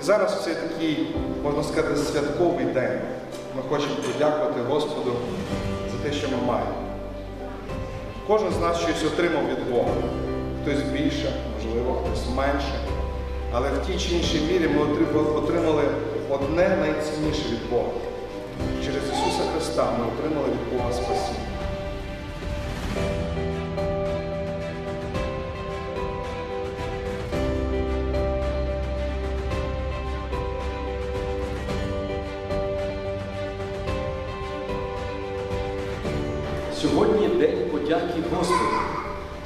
І зараз в цей такий, можна сказати, святковий день. Ми хочемо подякувати Господу за те, що ми маємо. Кожен з нас щось отримав від Бога. Хтось більше, можливо, хтось менше. Але в тій чи іншій мірі ми отримали одне найцінніше від Бога. Через Ісуса Христа ми отримали від Бога спасіння. Сьогодні День подяки Господу.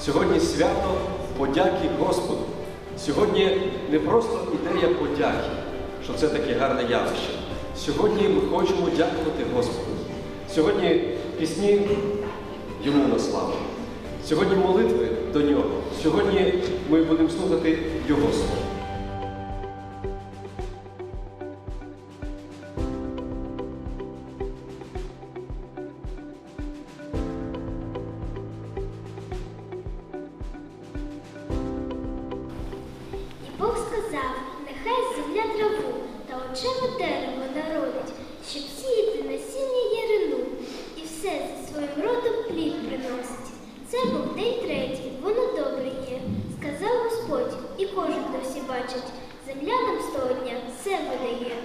Сьогодні свято подяки Господу. Сьогодні не просто ідея подяки, що це таке гарне явище. Сьогодні ми хочемо дякувати Господу. Сьогодні пісні йому на славу. Сьогодні молитви до нього. Сьогодні ми будемо слухати Його слово. Траву та очеве дерево народить, щоб сіяти насіння ярину, і все за своїм родом плід приносить. Це був день третій, воно добре є, сказав Господь, і кожен досі бачить. Земля нам сто дня все видає,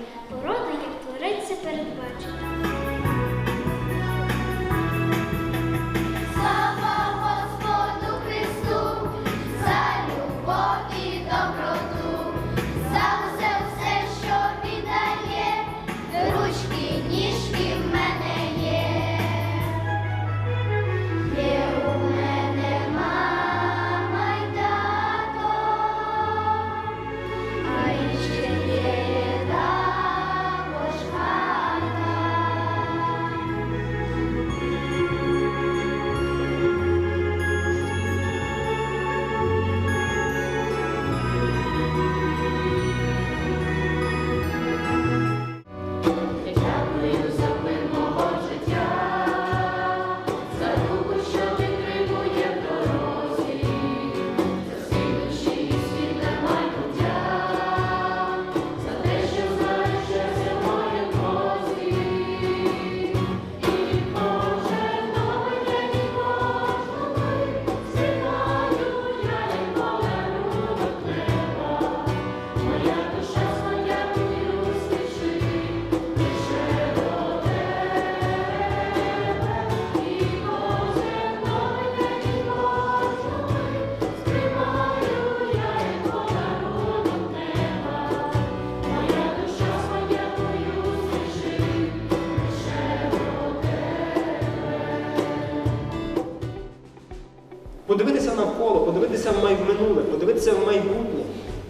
Подивитися навколо, подивитися в май- минуле, подивитися в майбутнє,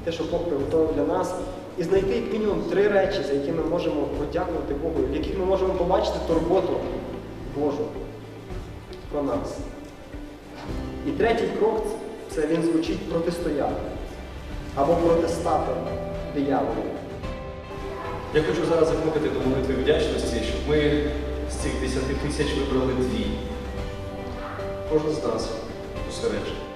те, що Бог приготував для нас, і знайти як мінімум три речі, за які ми можемо подякувати Богу, в яких ми можемо побачити турботу Божу про нас. І третій крок це він звучить протистояти або протистати дияволу. Я хочу зараз закликати до молитви вдячності, щоб ми з цих 10 тисяч вибрали дві. Кожен з нас Serete.